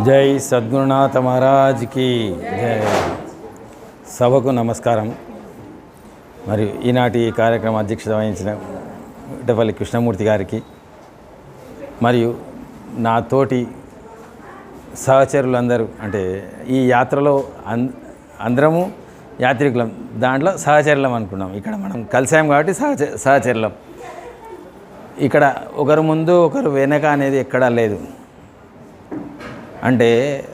జై సద్గురునాథ మహారాజ్కి జై. సభకు నమస్కారం. మరియు ఈనాటి కార్యక్రమ అధ్యక్షత వహించిన ఇటపల్లి కృష్ణమూర్తి గారికి మరియు నా తోటి సహచరులందరూ అంటే ఈ యాత్రలో అందరము యాత్రికులం దాంట్లో సహచరులం అనుకున్నాం. ఇక్కడ మనం కలిసాం కాబట్టి సహచ సహచరులం. ఇక్కడ ఒకరు ముందు ఒకరు వెనక అనేది ఎక్కడా లేదు. అంటే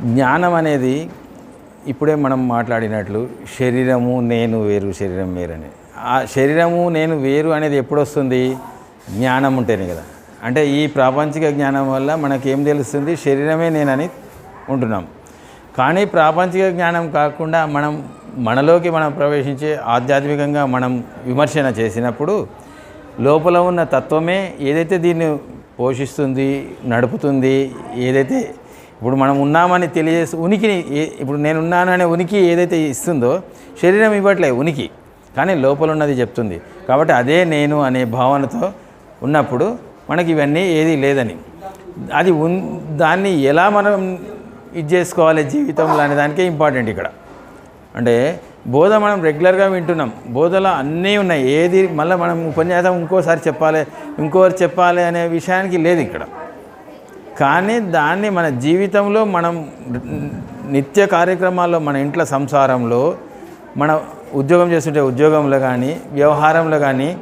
జ్ఞానం అనేది ఇప్పుడే మనం మాట్లాడినట్లు శరీరము నేను వేరు శరీరం వేరని. ఆ శరీరము నేను వేరు అనేది ఎప్పుడు వస్తుంది జ్ఞానం ఉంటేనే కదా. అంటే ఈ ప్రాపంచిక జ్ఞానం వల్ల మనకేం తెలుస్తుంది? శరీరమే నేనని ఉంటున్నాం. కానీ ప్రాపంచిక జ్ఞానం కాకుండా మనం మనలోకి మనం ప్రవేశించే ఆధ్యాత్మికంగా మనం విమర్శన చేసినప్పుడు లోపల ఉన్న తత్వమే ఏదైతే దీన్ని పోషిస్తుంది నడుపుతుంది ఏదైతే ఇప్పుడు మనం ఉన్నామని తెలియజేసి ఉనికిని ఇప్పుడు నేను ఉన్నాను అనే ఉనికి ఏదైతే ఇస్తుందో శరీరం ఇవ్వట్లే ఉనికి. కానీ లోపల ఉన్నది చెప్తుంది. కాబట్టి అదే నేను అనే భావనతో ఉన్నప్పుడు మనకి ఇవన్నీ ఏది లేదని. అది ఉన్ దాన్ని ఎలా మనం ఇది చేసుకోవాలి జీవితంలో అనే దానికే ఇంపార్టెంట్ ఇక్కడ. అంటే బోధ మనం రెగ్యులర్గా వింటున్నాం. బోధలో అన్నీ ఉన్నాయి. ఏది మళ్ళీ మనం ఉపన్యాసం ఇంకోసారి చెప్పాలి ఇంకోసారి చెప్పాలి అనే విషయానికి లేదు ఇక్కడ. కానీ దాన్ని మన జీవితంలో మనం నిత్య కార్యక్రమాల్లో మన ఇంట్లో సంసారంలో మన ఉద్యోగం చేస్తుంటే ఉద్యోగంలో కానీ వ్యవహారంలో కానీ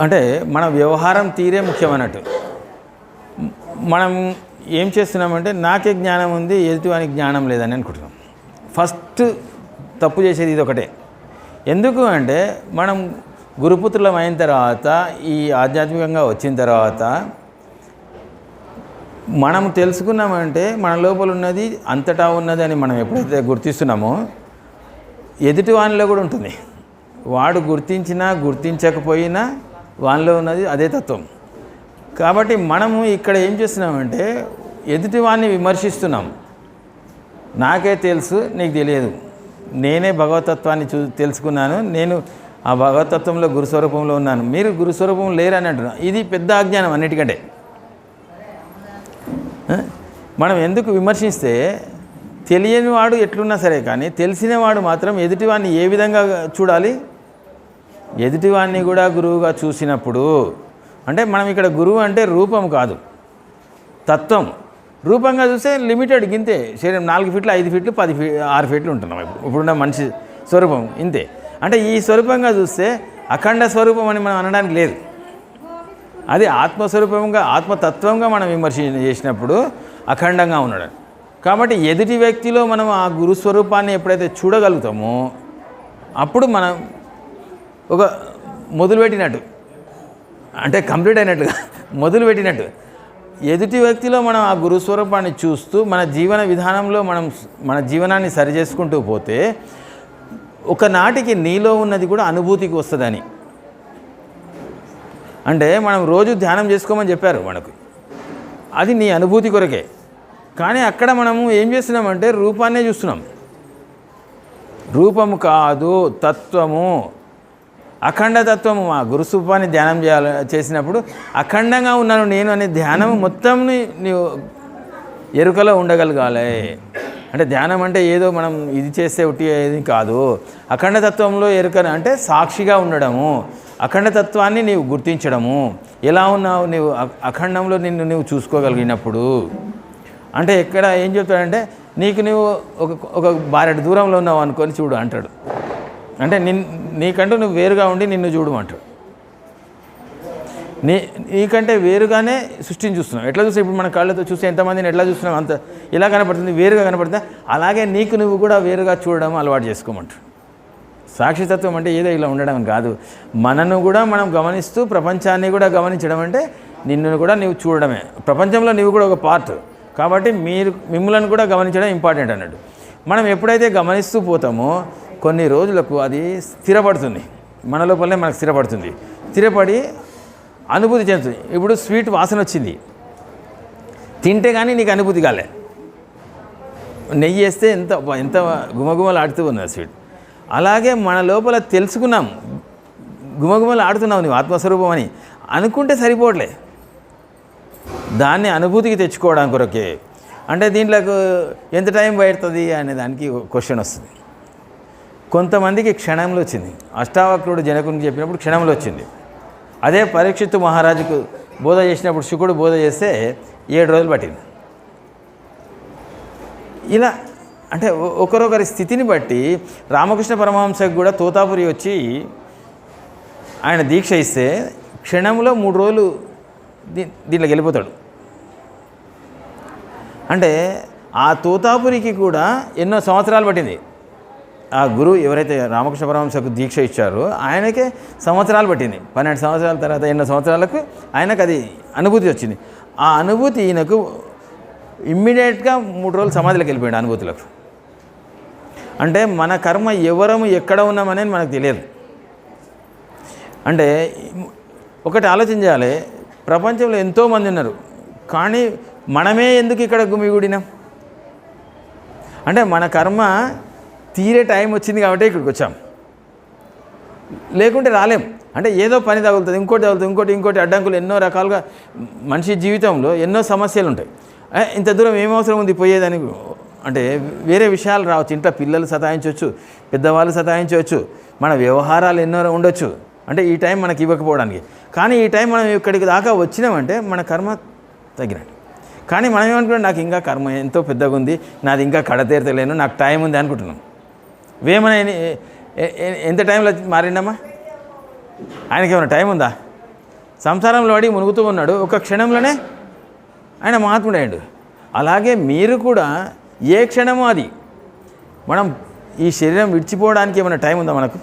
అంటే మన వ్యవహారం తీరే ముఖ్యమన్నట్టు మనం ఏం చేస్తున్నామంటే నాకే జ్ఞానం ఉంది ఎదుటివానికి జ్ఞానం లేదని అనుకుంటున్నాం. ఫస్ట్ తప్పు చేసేది ఇది ఒకటే. ఎందుకు అంటే మనం గురుపుత్రులం అయిన తర్వాత ఈ ఆధ్యాత్మికంగా వచ్చిన తర్వాత మనం తెలుసుకున్నామంటే మన లోపల ఉన్నది అంతటా ఉన్నది అని మనం ఎప్పుడైతే గుర్తిస్తున్నామో ఎదుటి వానిలో కూడా ఉంటుంది. వాడు గుర్తించినా గుర్తించకపోయినా వానిలో ఉన్నది అదే తత్వం. కాబట్టి మనము ఇక్కడ ఏం చేస్తున్నామంటే ఎదుటి వాడిని విమర్శిస్తున్నాం. నాకే తెలుసు నీకు తెలియదు. నేనే భగవతత్వాన్ని చూ తెలుసుకున్నాను. నేను ఆ భగవతత్వంలో గురుస్వరూపంలో ఉన్నాను. మీరు గురుస్వరూపం లేరని అంటున్నాను ఇది పెద్ద అజ్ఞానం అన్నిటికంటే. మనం ఎందుకు విమర్శిస్తే తెలియని వాడు ఎట్లున్నా సరే కానీ తెలిసినవాడు మాత్రం ఎదుటివాడిని ఏ విధంగా చూడాలి? ఎదుటివాడిని కూడా గురువుగా చూసినప్పుడు. అంటే మనం ఇక్కడ గురువు అంటే రూపం కాదు. తత్వం. రూపంగా చూస్తే లిమిటెడ్ గింతే శరీరం నాలుగు ఫీట్లు ఐదు ఫీట్లు పది ఫీ ఆరు ఫీట్లు ఉంటున్నాం ఇప్పుడు. ఇప్పుడున్న మనిషి స్వరూపం ఇంతే. అంటే ఈ స్వరూపంగా చూస్తే అఖండ స్వరూపం అని మనం అనడానికి లేదు. అది ఆత్మస్వరూపంగా ఆత్మతత్వంగా మనం విమర్శ చేసినప్పుడు అఖండంగా ఉన్నాడు కాబట్టి ఎదుటి వ్యక్తిలో మనం ఆ గురుస్వరూపాన్ని ఎప్పుడైతే చూడగలుగుతామో అప్పుడు మనం ఒక మొదలుపెట్టినట్టు. అంటే కంప్లీట్ అయినట్టుగా మొదలుపెట్టినట్టు. ఎదుటి వ్యక్తిలో మనం ఆ గురుస్వరూపాన్ని చూస్తూ మన జీవన విధానంలో మనం మన జీవనాన్ని సరి చేసుకుంటూ పోతే ఒకనాటికి నీలో ఉన్నది కూడా అనుభూతికి వస్తుందని. అంటే మనం రోజు ధ్యానం చేసుకోమని చెప్పారు మనకు. అది నీ అనుభూతి కొరకే. కానీ అక్కడ మనము ఏం చేస్తున్నామంటే రూపాన్నే చూస్తున్నాం. రూపము కాదు తత్వము. అఖండతత్వము మా గురుస్వరూపాన్ని ధ్యానం చేయాలి చేసినప్పుడు అఖండంగా ఉన్నాను నేను అనే ధ్యానం మొత్తం నీవు ఎరుకలో ఉండగలగాలి. అంటే ధ్యానం అంటే ఏదో మనం ఇది చేస్తే ఒకటి ఏది కాదు. అఖండతత్వంలో ఎరుకను అంటే సాక్షిగా ఉండడము. అఖండతత్వాన్ని నీవు గుర్తించడము. ఎలా ఉన్నావు నీవు? అఖండంలో నిన్ను నువ్వు చూసుకోగలిగినప్పుడు. అంటే ఎక్కడ ఏం చెప్తాడంటే నీకు నువ్వు ఒక ఒక బారెడు దూరంలో ఉన్నావు అనుకొని చూడు అంటాడు. అంటే నిన్ నీకంటూ నువ్వు వేరుగా ఉండి నిన్ను చూడమంటాడు. నీ నీకంటే వేరుగానే సృష్టిని చూస్తున్నాం. ఎట్లా చూస్తే ఇప్పుడు మన కళ్ళతో చూస్తే ఎంతమందిని ఎట్లా చూస్తున్నాం? అంత ఇలా కనపడుతుంది వేరుగా కనపడుతుంది. అలాగే నీకు నువ్వు కూడా వేరుగా చూడడం అలవాటు చేసుకోమంటాడు. సాక్షితత్వం అంటే ఏదో ఇలా ఉండడం కాదు. మనను కూడా మనం గమనిస్తూ ప్రపంచాన్ని కూడా గమనించడం అంటే నిన్ను కూడా నీవు చూడడమే. ప్రపంచంలో నీవు కూడా ఒక పార్ట్. కాబట్టి మీరు మిమ్మల్ని కూడా గమనించడం ఇంపార్టెంట్ అన్నట్టు మనం ఎప్పుడైతే గమనిస్తూ పోతామో కొన్ని రోజులకు అది స్థిరపడుతుంది. మన లోపలనే మనకు స్థిరపడుతుంది. స్థిరపడి అనుభూతి చెందుతుంది. ఇప్పుడు స్వీట్ వాసన వచ్చింది. తింటే కానీ నీకు అనుభూతి కాలే. నెయ్యి వేస్తే ఎంత ఎంత గుమగుమలు ఆడుతూ ఉన్నది స్వీట్. అలాగే మన లోపల తెలుసుకున్నాం. గుమగుమలు ఆడుతున్నావు నువ్వు ఆత్మస్వరూపం అని అనుకుంటే సరిపోవట్లే. దాన్ని అనుభూతికి తెచ్చుకోవడానికి కొరకే. అంటే దీంట్లోకి ఎంత టైం పడుతుంది అనే దానికి క్వశ్చన్ వస్తుంది. కొంతమందికి క్షణంలో వచ్చింది. అష్టావక్రుడు జనకునికి చెప్పినప్పుడు క్షణంలో వచ్చింది. అదే పరీక్షిత్తు మహారాజుకు బోధ చేసినప్పుడు శుకుడు బోధ చేస్తే ఏడు రోజులు పట్టింది. ఇలా అంటే ఒకరొకరి స్థితిని బట్టి రామకృష్ణ పరమహంసకు కూడా తోతాపురి వచ్చి ఆయన దీక్ష ఇస్తే క్షణంలో మూడు రోజులు దీ దీంట్లోకి వెళ్ళిపోతాడు. అంటే ఆ తోతాపురికి కూడా ఎన్నో సంవత్సరాలు పట్టింది. ఆ గురువు ఎవరైతే రామకృష్ణ పరమహంసకు దీక్ష ఇచ్చారో ఆయనకే సంవత్సరాలు పట్టింది. పన్నెండు సంవత్సరాల తర్వాత ఎన్నో సంవత్సరాలకు ఆయనకు అది అనుభూతి వచ్చింది. ఆ అనుభూతి ఈయనకు ఇమ్మీడియట్గా మూడు రోజులు సమాధిలోకి వెళ్ళిపోయాడు అనుభూతులకు. అంటే మన కర్మ ఎవరము ఎక్కడ ఉన్నామనేది మనకు తెలియదు. అంటే ఒకటి ఆలోచన చేయాలి ప్రపంచంలో ఎంతోమంది ఉన్నారు కానీ మనమే ఎందుకు ఇక్కడ గుమిగూడినాం? అంటే మన కర్మ తీరే టైం వచ్చింది కాబట్టి ఇక్కడికి వచ్చాం. లేకుంటే రాలేం. అంటే ఏదో పని తగులుతుంది ఇంకోటి తగులుతుంది ఇంకోటి ఇంకోటి అడ్డంకులు ఎన్నో రకాలుగా మనిషి జీవితంలో ఎన్నో సమస్యలు ఉంటాయి. ఇంత దూరం ఏం అవసరం ఉంది పోయేదానికి? అంటే వేరే విషయాలు రావచ్చు. ఇంట్లో పిల్లలు సతాయించవచ్చు పెద్దవాళ్ళు సతాయించవచ్చు మన వ్యవహారాలు ఎన్నో ఉండొచ్చు. అంటే ఈ టైం మనకి ఇవ్వకపోవడానికి. కానీ ఈ టైం మనం ఇక్కడికి దాకా వచ్చినామంటే మన కర్మ తగినట్టు కానీ మనం ఏమనుకున్నాం నాకు ఇంకా కర్మ ఎంతో పెద్దగా ఉంది నాది ఇంకా కడతీరతలేను నాకు టైం ఉంది అనుకుంటున్నాం. వేమన ఎంత టైంలో మారిండమ్మా ఆయనకి ఏమైనా టైం ఉందా? సంసారంలో పడి మునుగుతూ ఉన్నాడు. ఒక క్షణంలోనే ఆయన మహాత్ముడయ్యాడు. అలాగే మీరు కూడా ఏ క్షణమో అది. మనం ఈ శరీరం విడిచిపోవడానికి ఏమైనా టైం ఉందా మనకు?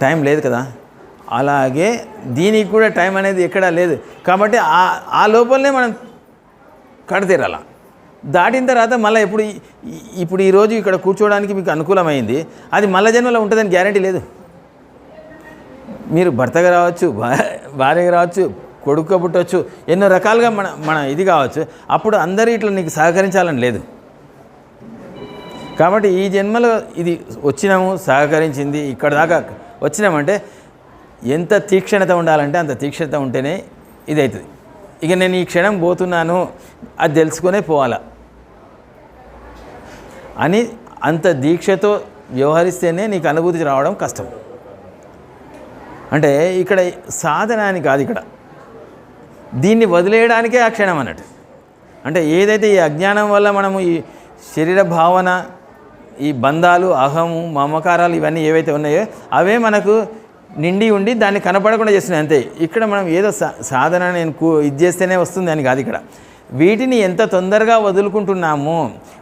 టైం లేదు కదా. అలాగే దీనికి కూడా టైం అనేది ఎక్కడా లేదు. కాబట్టి ఆ ఆ లోపలనే మనం కడతీరాలా? దాటిన తర్వాత మళ్ళీ ఎప్పుడు ఇప్పుడు ఈరోజు ఇక్కడ కూర్చోవడానికి మీకు అనుకూలమైంది. అది మళ్ళా జన్మలో ఉంటుందని గ్యారంటీ లేదు. మీరు భర్తగా రావచ్చు భార్యగా రావచ్చు కొడుకు పుట్టవచ్చు ఎన్నో రకాలుగా మన మన ఇది కావచ్చు. అప్పుడు అందరూ ఇట్లా నీకు సహకరించాలని లేదు. కాబట్టి ఈ జన్మలో ఇది వచ్చినాము సహకరించింది ఇక్కడ దాకా వచ్చినామంటే ఎంత తీక్షణత ఉండాలంటే అంత తీక్షణత ఉంటేనే ఇది అవుతుంది ఇక నేను ఈ క్షణం పోతున్నాను అది తెలుసుకునే పోవాలా. అని అంత దీక్షతో వ్యవహరిస్తేనే నీకు అనుభూతి రావడం కష్టం. అంటే ఇక్కడ సాధన అని కాదు ఇక్కడ. దీన్ని వదిలేయడానికే ఆ క్షణం అన్నట్టు. అంటే ఏదైతే ఈ అజ్ఞానం వల్ల మనము ఈ శరీర భావన ఈ బంధాలు అహము మమకారాలు ఇవన్నీ ఏవైతే ఉన్నాయో అవే మనకు నిండి ఉండి దాన్ని కనపడకుండా చేస్తున్నాయి అంతే. ఇక్కడ మనం ఏదో సా సాధన నేను కూ ఇది చేస్తేనే వస్తుంది అని కాదు ఇక్కడ. వీటిని ఎంత తొందరగా వదులుకుంటున్నాము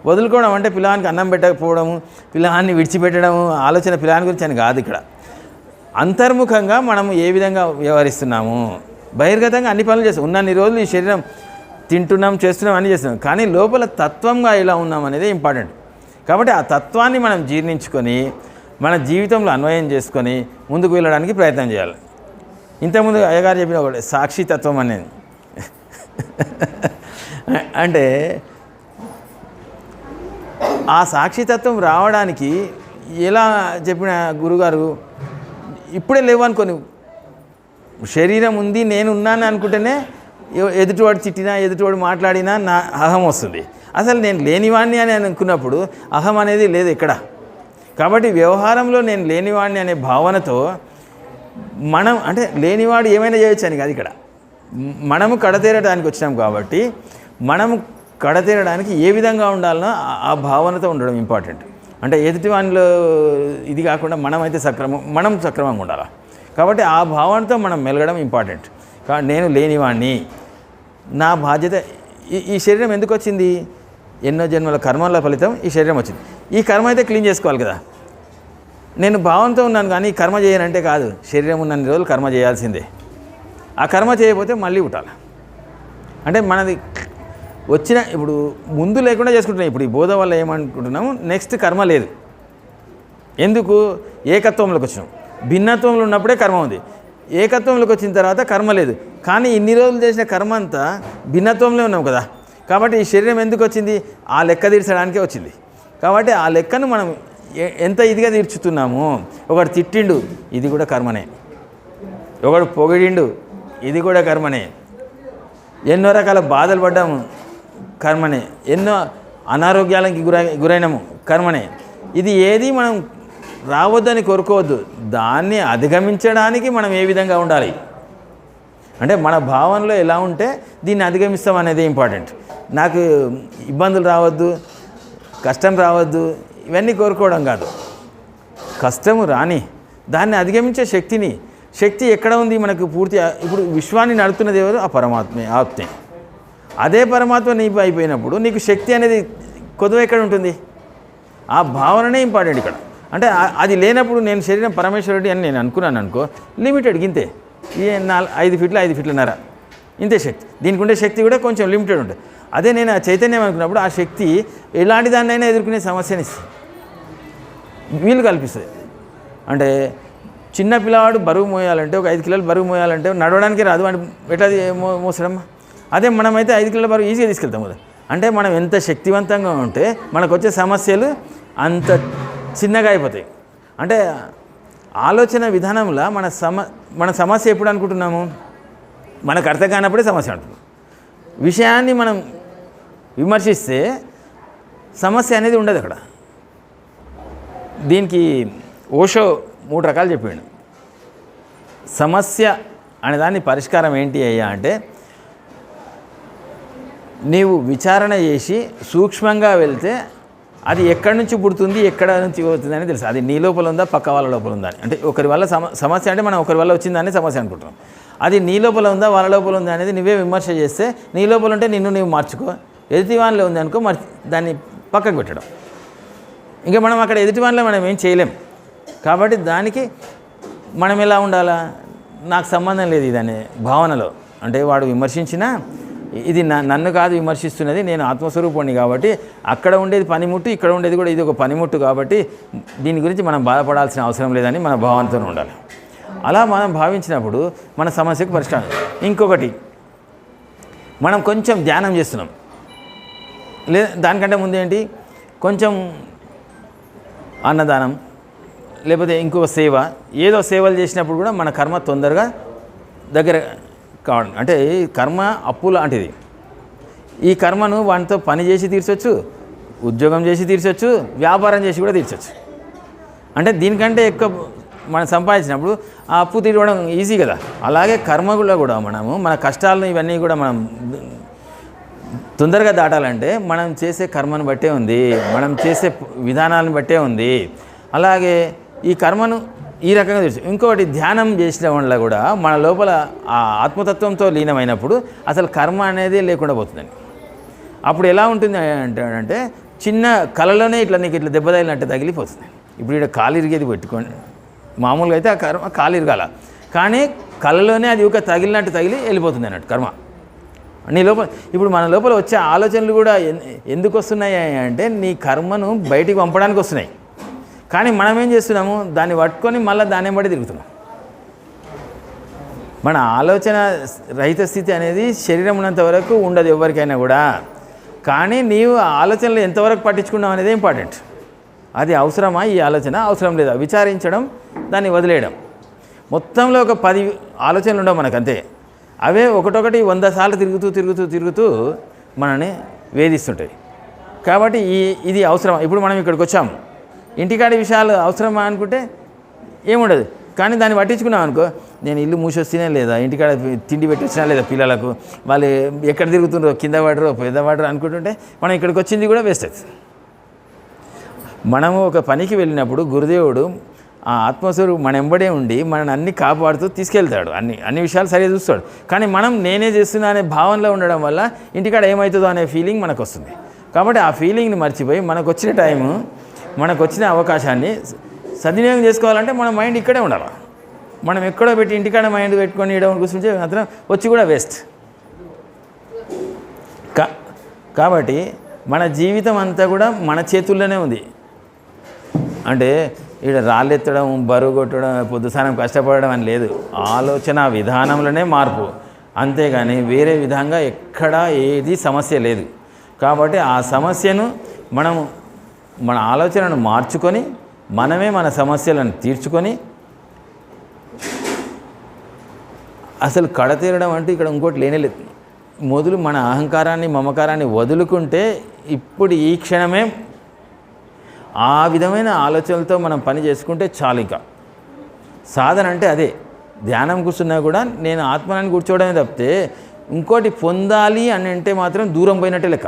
వదులుకోవడం అంటే పిల్లవానికి అన్నం పెట్టకపోవడము పిల్లవాన్ని విడిచిపెట్టడము ఆలోచన పిల్లవాని గురించి అని కాదు ఇక్కడ. అంతర్ముఖంగా మనం ఏ విధంగా వ్యవహరిస్తున్నాము బహిర్గతంగా అన్ని పనులు చేస్తాం ఉన్నన్ని రోజులు ఈ శరీరం తింటున్నాం చేస్తున్నాం అన్ని చేస్తున్నాం కానీ లోపల తత్వంగా ఇలా ఉన్నాం అనేది ఇంపార్టెంట్. కాబట్టి ఆ తత్వాన్ని మనం జీర్ణించుకొని మన జీవితంలో అన్వయం చేసుకొని ముందుకు వెళ్ళడానికి ప్రయత్నం చేయాలి. ఇంతకుముందు అయ్యగారు చెప్పిన ఒకటి సాక్షితత్వం అనేది. అంటే ఆ సాక్షితత్వం రావడానికి ఎలా చెప్పిన గురుగారు ఇప్పుడే లేవనుకోని శరీరం ఉంది నేను ఉన్నాను అనుకుంటేనే ఎదుటివాడు తిట్టినా ఎదుటివాడు మాట్లాడినా నా అహం వస్తుంది. అసలు నేను లేనివాడిని అని అనుకున్నప్పుడు అహం అనేది లేదు ఇక్కడ. కాబట్టి వ్యవహారంలో నేను లేనివాడిని అనే భావనతో మనం అంటే లేనివాడు ఏమైనా చేయొచ్చు అని కాదు ఇక్కడ. మనము కడతేరడానికి వచ్చినాం కాబట్టి మనం కడతీరడానికి ఏ విధంగా ఉండాలనో ఆ- భావనతో ఉండడం ఇంపార్టెంట్. అంటే ఎదుటి వానిలో ఇది కాకుండా మనమైతే సక్రమం మనం సక్రమంగా ఉండాలి? కాబట్టి ఆ భావనతో మనం మెలగడం ఇంపార్టెంట్. కా నేను లేనివాడిని నా బాధ్యత ఈ ఈ శరీరం ఎందుకు వచ్చింది? ఎన్నో జన్మల కర్మల ఫలితం ఈ శరీరం వచ్చింది. ఈ కర్మ అయితే క్లీన్ చేసుకోవాలి కదా? నేను భావంతో ఉన్నాను కానీ కర్మ చేయనంటే కాదు. శరీరం ఉన్నన్ని రోజులు కర్మ చేయాల్సిందే. ఆ కర్మ చేయకపోతే మళ్ళీ ఉండాలి అంటే మనది వచ్చిన ఇప్పుడు ముందు లేకుండా చేసుకుంటున్నాం ఇప్పుడు ఈ బోధ వల్ల ఏమనుకుంటున్నాము నెక్స్ట్ కర్మ లేదు. ఎందుకు? ఏకత్వంలోకి వచ్చినాం. భిన్నత్వంలో ఉన్నప్పుడే కర్మ ఉంది. ఏకత్వంలోకి వచ్చిన తర్వాత కర్మ లేదు. కానీ ఇన్ని రోజులు చేసిన కర్మ అంతా భిన్నత్వంలో ఉన్నాం కదా. కాబట్టి ఈ శరీరం ఎందుకు వచ్చింది? ఆ లెక్క తీర్చడానికే వచ్చింది. కాబట్టి ఆ లెక్కను మనం ఎంత ఇదిగా తీర్చుతున్నాము. ఒకడు తిట్టిండు ఇది కూడా కర్మనే. ఒకడు పొగిడిండు ఇది కూడా కర్మనే. ఎన్నో రకాల బాధలు పడ్డాము. కర్మనే. ఎన్నో అనారోగ్యాలకి గురై గురైనము కర్మనే. ఇది ఏది మనం రావద్దని కోరుకోవద్దు. దాన్ని అధిగమించడానికి మనం ఏ విధంగా ఉండాలి? అంటే మన భావనలో ఎలా ఉంటే దీన్ని అధిగమిస్తాం అనేది ఇంపార్టెంట్. నాకు ఇబ్బందులు రావద్దు కష్టం రావద్దు ఇవన్నీ కోరుకోవడం కాదు. కష్టము రాని దాన్ని అధిగమించే శక్తిని శక్తి ఎక్కడ ఉంది మనకు పూర్తి ఇప్పుడు విశ్వాన్ని నడుతున్నది ఎవరు? ఆ పరమాత్మే ఆత్మే. అదే పరమాత్మ నీకు అయిపోయినప్పుడు నీకు శక్తి అనేది కొద్దిగా ఎక్కడ ఉంటుంది? ఆ భావననే ఇంపార్టెంట్ ఇక్కడ. అంటే అది లేనప్పుడు నేను శరీరం పరమేశ్వరుడి అని నేను అనుకున్నాను అనుకో లిమిటెడ్ ఇంతే. ఈ నాలుగు ఐదు ఫీట్ల ఐదు ఫీట్లన్నర. ఇంతే శక్తి. దీనికి ఉండే శక్తి కూడా కొంచెం లిమిటెడ్ ఉంటుంది. అదే నేను ఆ చైతన్యం అనుకున్నప్పుడు ఆ శక్తి ఎలాంటి దాన్నైనా ఎదుర్కొనే సమస్యని వీలు కల్పిస్తుంది. అంటే చిన్న పిల్లవాడు బరువు మోయాలంటే ఒక ఐదు కిలోలు బరువు మోయాలంటే నడవడానికి రాదు. అంటే ఎట్లా అది మో మోసడమ్మా అదే మనమైతే ఐదు కిలోల బరువు ఈజీగా తీసుకెళ్తాం కదా. అంటే మనం ఎంత శక్తివంతంగా ఉంటే మనకు వచ్చే సమస్యలు అంత చిన్నగా అయిపోతాయి. అంటే ఆలోచన విధానంలో మన సమ మన సమస్య ఎప్పుడు అనుకుంటున్నాము? మనకు అర్థం కానప్పుడే సమస్య అంటున్నాం. విషయాన్ని మనం విమర్శిస్తే సమస్య అనేది ఉండదు అక్కడ. దీనికి ఓషో మూడు రకాలు చెప్పిండు. సమస్య అనే దాని పరిష్కారం ఏంటి అయ్యా అంటే నీవు విచారణ చేసి సూక్ష్మంగా వెళ్తే అది ఎక్కడి నుంచి పుడుతుంది ఎక్కడ నుంచి పోతుంది అని తెలుసు. అది నీ లోపల ఉందా పక్క వాళ్ళ లోపల ఉందా అని. అంటే ఒకరి వల్ల సమ సమస్య అంటే మనం ఒకరి వల్ల వచ్చిందని సమస్య అనుకుంటున్నాం. అది నీ లోపల ఉందా వాళ్ళ లోపల ఉందా అనేది నువ్వే విమర్శ చేస్తే నీ లోపల ఉంటే నిన్ను నువ్వు మార్చుకో. ఎదుటివాన్లో ఉంది అనుకో మరి దాన్ని పక్కకు పెట్టడం. ఇంకా మనం అక్కడ ఎదుటివాన్లో మనం ఏం చేయలేం. కాబట్టి దానికి మనం ఎలా ఉండాలా? నాకు సంబంధం లేదు ఇదనే భావనలో. అంటే వాడు విమర్శించినా ఇది నన్ను కాదు విమర్శిస్తున్నది నేను ఆత్మస్వరూపుణ్ణి కాబట్టి అక్కడ ఉండేది పనిముట్టు ఇక్కడ ఉండేది కూడా ఇది ఒక పనిముట్టు కాబట్టి దీని గురించి మనం బాధపడాల్సిన అవసరం లేదని మన భావంతో ఉండాలి. అలా మనం భావించినప్పుడు మన సమస్యకు పరిష్కారం. ఇంకొకటి మనం కొంచెం ధ్యానం చేస్తున్నాం. లే దానికంటే ముందు ఏంటి? కొంచెం అన్నదానం లేకపోతే ఇంకొక సేవ ఏదో సేవలు చేసినప్పుడు కూడా మన కర్మ తొందరగా దగ్గర కావడం అంటే ఈ కర్మ అప్పు లాంటిది. ఈ కర్మను వాటితో పని చేసి తీర్చొచ్చు ఉద్యోగం చేసి తీర్చొచ్చు వ్యాపారం చేసి కూడా తీర్చొచ్చు. అంటే దీనికంటే ఎక్కువ మనం సంపాదించినప్పుడు ఆ అప్పు తీరడం ఈజీ కదా. అలాగే కర్మలో కూడా మనము మన కష్టాలను ఇవన్నీ కూడా మనం తొందరగా దాటాలంటే మనం చేసే కర్మను బట్టే ఉంది మనం చేసే విధానాలను బట్టే ఉంది. అలాగే ఈ కర్మను ఈ రకంగా తెలుసు. ఇంకొకటి ధ్యానం చేసిన వల్ల కూడా మన లోపల ఆ ఆత్మతత్వంతో లీనమైనప్పుడు అసలు కర్మ అనేది లేకుండా పోతుందండి. అప్పుడు ఎలా ఉంటుంది అంటే చిన్న కళలోనే ఇట్లా నీకు ఇట్లా దెబ్బ తగిలినట్టు తగిలిపోతుంది. ఇప్పుడు ఇక్కడ కాలు ఇరిగేది పెట్టుకోండి. మామూలుగా అయితే ఆ కర్మ కాలు ఇరగాల. కానీ కళలోనే అది ఒక తగిలినట్టు తగిలి వెళ్ళిపోతుంది అన్నట్టు కర్మ. నీ లోపల ఇప్పుడు మన లోపల వచ్చే ఆలోచనలు కూడా ఎన్- ఎందుకు వస్తున్నాయి అంటే నీ కర్మను బయటికి పంపడానికి వస్తున్నాయి. కానీ మనం ఏం చేస్తున్నాము? దాన్ని పట్టుకొని మళ్ళీ దాన్ని బట్టి తిరుగుతున్నాం. మన ఆలోచన రహిత స్థితి అనేది శరీరం ఉన్నంత వరకు ఉండదు ఎవరికైనా కూడా. కానీ నీవు ఆలోచనలు ఎంతవరకు పట్టించుకున్నావు అనేది ఇంపార్టెంట్. అది అవసరమా? ఈ ఆలోచన అవసరం లేదా? విచారించడం దాన్ని వదిలేయడం. మొత్తంలో ఒక పది ఆలోచనలు ఉండవు మనకంతే. అవే ఒకటొకటి వంద సార్లు తిరుగుతూ తిరుగుతూ తిరుగుతూ మనని వేధిస్తుంటాయి. కాబట్టి ఈ ఇది అవసరం. ఇప్పుడు మనం ఇక్కడికి వచ్చాము. ఇంటికాడి విషయాలు అవసరమా అనుకుంటే ఏముండదు. కానీ దాన్ని పట్టించుకున్నాం అనుకో నేను ఇల్లు మూసొస్తేనే లేదా ఇంటికాడ తిండి పెట్టొచ్చినా లేదా పిల్లలకు వాళ్ళు ఎక్కడ తిరుగుతుండ్రో కింద పడరో పెద్ద పడరో అనుకుంటుంటే మనం ఇక్కడికి వచ్చింది కూడా వేస్ట్ అవుతుంది మనము ఒక పనికి వెళ్ళినప్పుడు గురుదేవుడు ఆ ఆత్మస్వరూపు మన ఎంబడే ఉండి మనని అన్ని కాపాడుతూ తీసుకెళ్తాడు. అన్ని అన్ని విషయాలు సరిగా చూస్తాడు. కానీ మనం నేనే చేస్తున్నా అనే భావనలో ఉండడం వల్ల ఇంటికాడ ఏమవుతుందో అనే ఫీలింగ్ మనకు వస్తుంది కాబట్టి ఆ ఫీలింగ్ని మర్చిపోయి మనకు వచ్చిన టైము మనకు వచ్చిన అవకాశాన్ని సద్వినియోగం చేసుకోవాలంటే మన మైండ్ ఇక్కడే ఉండాలి. మనం ఎక్కడో పెట్టి ఇంటికాడ మైండ్ పెట్టుకొని ఇవ్వడం కూర్చుంటే మాత్రం వచ్చి కూడా వేస్ట్. కా కాబట్టి మన జీవితం అంతా కూడా మన చేతుల్లోనే ఉంది. అంటే ఇక్కడ రాళ్ళెత్తడం బరువు కొట్టడం పొద్దుసానం కష్టపడడం అని లేదు. ఆలోచన విధానంలోనే మార్పు. అంతేగాని వేరే విధంగా ఎక్కడా ఏది సమస్య లేదు. కాబట్టి ఆ సమస్యను మనం మన ఆలోచనను మార్చుకొని మనమే మన సమస్యలను తీర్చుకొని అసలు కడతీరడం అంటే ఇక్కడ ఇంకోటి లేనే లేదు. మొదలు మన అహంకారాన్ని మమకారాన్ని వదులుకుంటే ఇప్పుడు ఈ క్షణమే ఆ విధమైన ఆలోచనలతో మనం పని చేసుకుంటే చాలు ఇంకా. సాధన అంటే అదే. ధ్యానం కూర్చున్నా కూడా నేను ఆత్మనాన్ని కూర్చోవడమే తప్పితే ఇంకోటి పొందాలి అని అంటే మాత్రం దూరం పోయినట్టే లెక్క.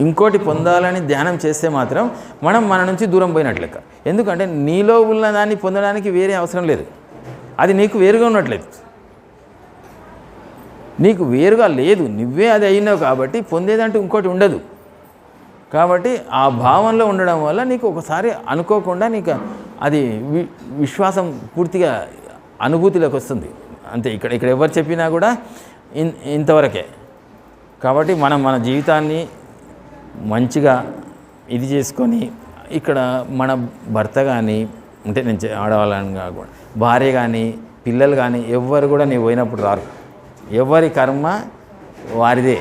ఇంకోటి పొందాలని ధ్యానం చేస్తే మాత్రం మనం మన నుంచి దూరం పోయినట్లు లెక్క. ఎందుకంటే నీలో ఉన్న దాన్ని పొందడానికి వేరే అవసరం లేదు. అది నీకు వేరుగా ఉన్నట్లేదు. నీకు వేరుగా లేదు. నువ్వే అది అయినావు కాబట్టి పొందేదంటూ ఇంకోటి ఉండదు. కాబట్టి ఆ భావంలో ఉండడం వల్ల నీకు ఒకసారి అనుకోకుండా నీకు అది వి- విశ్వాసం పూర్తిగా అనుభూతిలోకి వస్తుంది. అంతే ఇక్కడ ఇక్కడ ఎవరు చెప్పినా కూడా ఇన్ ఇంతవరకే. కాబట్టి మనం మన జీవితాన్ని మంచిగా ఇది చేసుకొని ఇక్కడ మన భర్త కానీ అంటే నేను ఆడవాళ్ళని కాకుండా భార్య కానీ పిల్లలు కానీ ఎవ్వరు కూడా నీవు పోయినప్పుడు రారు. ఎవరి కర్మ వారిదే.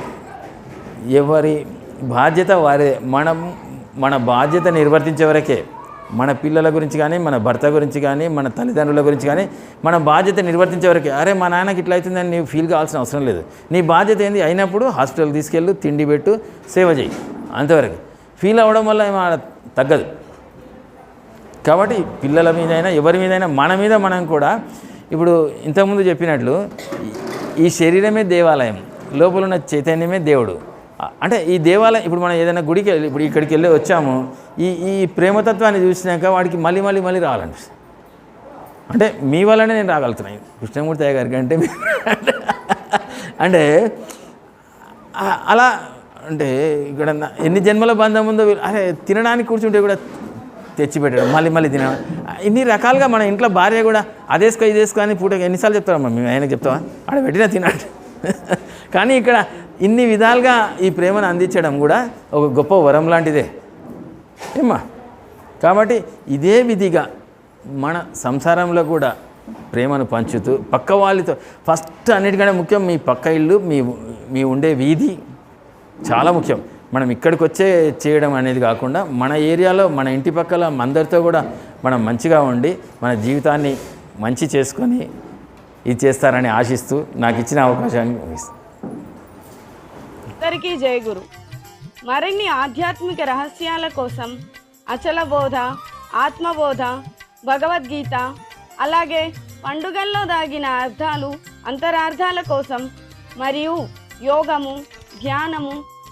ఎవరి బాధ్యత వారిదే. మనం మన బాధ్యత నిర్వర్తించే వరకే మన పిల్లల గురించి కానీ మన భర్త గురించి కానీ మన తల్లిదండ్రుల గురించి కానీ మన బాధ్యత నిర్వర్తించే వరకే అరే మా నాన్నకి ఇట్లా అవుతుందని నీవు ఫీల్ కావాల్సిన అవసరం లేదు. నీ బాధ్యత ఏంది? అయినప్పుడు హాస్పిటల్ తీసుకెళ్ళు తిండి పెట్టు సేవ చేయి. అంతవరకు. ఫీల్ అవ్వడం వల్ల ఆడ తగ్గదు. కాబట్టి పిల్లల మీదైనా ఎవరి మీదైనా మన మీద మనం కూడా ఇప్పుడు ఇంతకుముందు చెప్పినట్లు ఈ- శరీరమే దేవాలయం లోపల ఉన్న చైతన్యమే దేవుడు. అంటే ఈ దేవాలయం ఇప్పుడు మనం ఏదైనా గుడికి వెళ్ళి ఇప్పుడు ఇక్కడికి వెళ్ళి వచ్చాము ఈ ఈ ప్రేమతత్వాన్ని చూసినాక వాడికి మళ్ళీ మళ్ళీ మళ్ళీ రావాలనిపిస్తుంది. అంటే మీ వల్లనే నేను రాగలుగుతున్నాను కృష్ణమూర్తి గారికి అంటే అంటే అలా అంటే ఇక్కడ ఎన్ని జన్మల బంధం ఉందో అరే తినడానికి కూర్చుంటే కూడా తెచ్చిపెట్టడం. మళ్ళీ మళ్ళీ తినడం ఇన్ని రకాలుగా మన ఇంట్లో భార్య కూడా అదేసుకో ఇదేసుకో అని పూట ఎన్నిసార్లు చెప్తారమ్మా మేము ఆయనకు చెప్తావా? ఆడ పెట్టినా తినాడు కానీ ఇక్కడ ఇన్ని విధాలుగా ఈ ప్రేమను అందించడం కూడా ఒక గొప్ప వరం లాంటిదే. ఏమ్మా? కాబట్టి ఇదే విధిగా మన సంసారంలో కూడా ప్రేమను పంచుతూ పక్క వాళ్ళతో ఫస్ట్ అన్నిటికంటే ముఖ్యం మీ పక్క ఇల్లు మీ మీ ఉండే వీధి చాలా ముఖ్యం మనం ఇక్కడికి వచ్చే చేయడం అనేది కాకుండా మన ఏరియాలో మన ఇంటి పక్కల అందరితో కూడా మనం మంచిగా ఉండి మన జీవితాన్ని మంచి చేసుకొని ఇది చేస్తారని ఆశిస్తూ నాకు ఇచ్చిన అవకాశాన్ని ముగిస్తాను. అందరికీ మరిన్ని ఆధ్యాత్మిక రహస్యాల కోసం అచల బోధ ఆత్మబోధ భగవద్గీత అలాగే పండుగల్లో దాగిన అర్థాలు అంతరార్థాల కోసం మరియు యోగము ధ్యానము